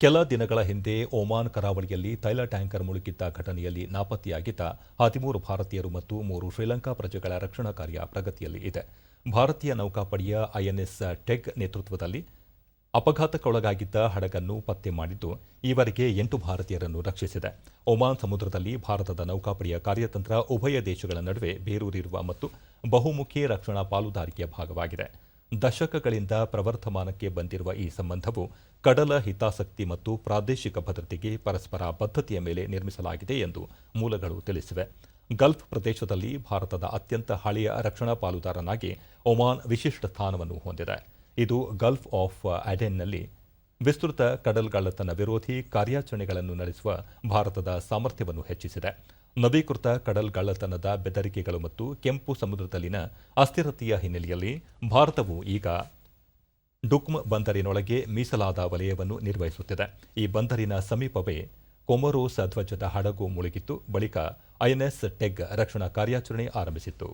ಕೆಲ ದಿನಗಳ ಹಿಂದೆ ಒಮಾನ್ ಕರಾವಳಿಯಲ್ಲಿ ತೈಲ ಟ್ಯಾಂಕರ್ ಮುಳುಗಿದ್ದ ಘಟನೆಯಲ್ಲಿ ನಾಪತ್ತೆಯಾಗಿದ್ದ ಹದಿಮೂರು ಭಾರತೀಯರು ಮತ್ತು ಮೂರು ಶ್ರೀಲಂಕಾ ಪ್ರಜೆಗಳ ರಕ್ಷಣಾ ಕಾರ್ಯ ಪ್ರಗತಿಯಲ್ಲಿ ಇದೆ. ಭಾರತೀಯ ನೌಕಾಪಡೆಯ ಐಎನ್ಎಸ್ ಟೆಗ್ ನೇತೃತ್ವದಲ್ಲಿ ಅಪಘಾತಕ್ಕೊಳಗಾಗಿದ್ದ ಹಡಗನ್ನು ಪತ್ತೆ ಮಾಡಿದ್ದು, ಈವರೆಗೆ ಎಂಟು ಭಾರತೀಯರನ್ನು ರಕ್ಷಿಸಿದೆ. ಒಮಾನ್ ಸಮುದ್ರದಲ್ಲಿ ಭಾರತದ ನೌಕಾಪಡೆಯ ಕಾರ್ಯತಂತ್ರ ಉಭಯ ದೇಶಗಳ ನಡುವೆ ಬೇರೂರಿರುವ ಮತ್ತು ಬಹುಮುಖಿ ರಕ್ಷಣಾ ಪಾಲುದಾರಿಕೆಯ ಭಾಗವಾಗಿದೆ. ದಶಕಗಳಿಂದ ಪ್ರವರ್ಧಮಾನಕ್ಕೆ ಬಂದಿರುವ ಈ ಸಂಬಂಧವು ಕಡಲ ಹಿತಾಸಕ್ತಿ ಮತ್ತು ಪ್ರಾದೇಶಿಕ ಭದ್ರತೆಗೆ ಪರಸ್ಪರ ಬದ್ಧತೆಯ ಮೇಲೆ ನಿರ್ಮಿಸಲಾಗಿದೆ ಎಂದು ಮೂಲಗಳು ತಿಳಿಸಿವೆ. ಗಲ್ಫ್ ಪ್ರದೇಶದಲ್ಲಿ ಭಾರತದ ಅತ್ಯಂತ ಹಳೆಯ ರಕ್ಷಣಾ ಪಾಲುದಾರನಾಗಿ ಒಮಾನ್ ವಿಶಿಷ್ಟ ಸ್ಥಾನವನ್ನು ಹೊಂದಿದೆ. ಇದು ಗಲ್ಫ್ ಆಫ್ ಅಡೆನ್ನಲ್ಲಿ ವಿಸ್ತೃತ ಕಡಲ್ಗಳ್ಳತನ ವಿರೋಧಿ ಕಾರ್ಯಾಚರಣೆಗಳನ್ನು ನಡೆಸುವ ಭಾರತದ ಸಾಮರ್ಥ್ಯವನ್ನು ಹೆಚ್ಚಿಸಿದೆ. ನವೀಕೃತ ಕಡಲ್ಗಳ್ಳತನದ ಬೆದರಿಕೆಗಳು ಮತ್ತು ಕೆಂಪು ಸಮುದ್ರದಲ್ಲಿನ ಅಸ್ಥಿರತೆಯ ಹಿನ್ನೆಲೆಯಲ್ಲಿ ಭಾರತವು ಈಗ ಡುಕ್ಮ್ ಬಂದರಿನೊಳಗೆ ಮೀಸಲಾದ ವಲಯವನ್ನು ನಿರ್ವಹಿಸುತ್ತಿದೆ. ಈ ಬಂದರಿನ ಸಮೀಪವೇ ಕೊಮರೋಸ್ ಧ್ವಜದ ಹಡಗು ಮುಳುಗಿತ್ತು. ಬಳಿಕ ಐಎನ್ಎಸ್ ಟೆಗ್ ರಕ್ಷಣಾ ಕಾರ್ಯಾಚರಣೆ ಆರಂಭಿಸಿತ್ತು.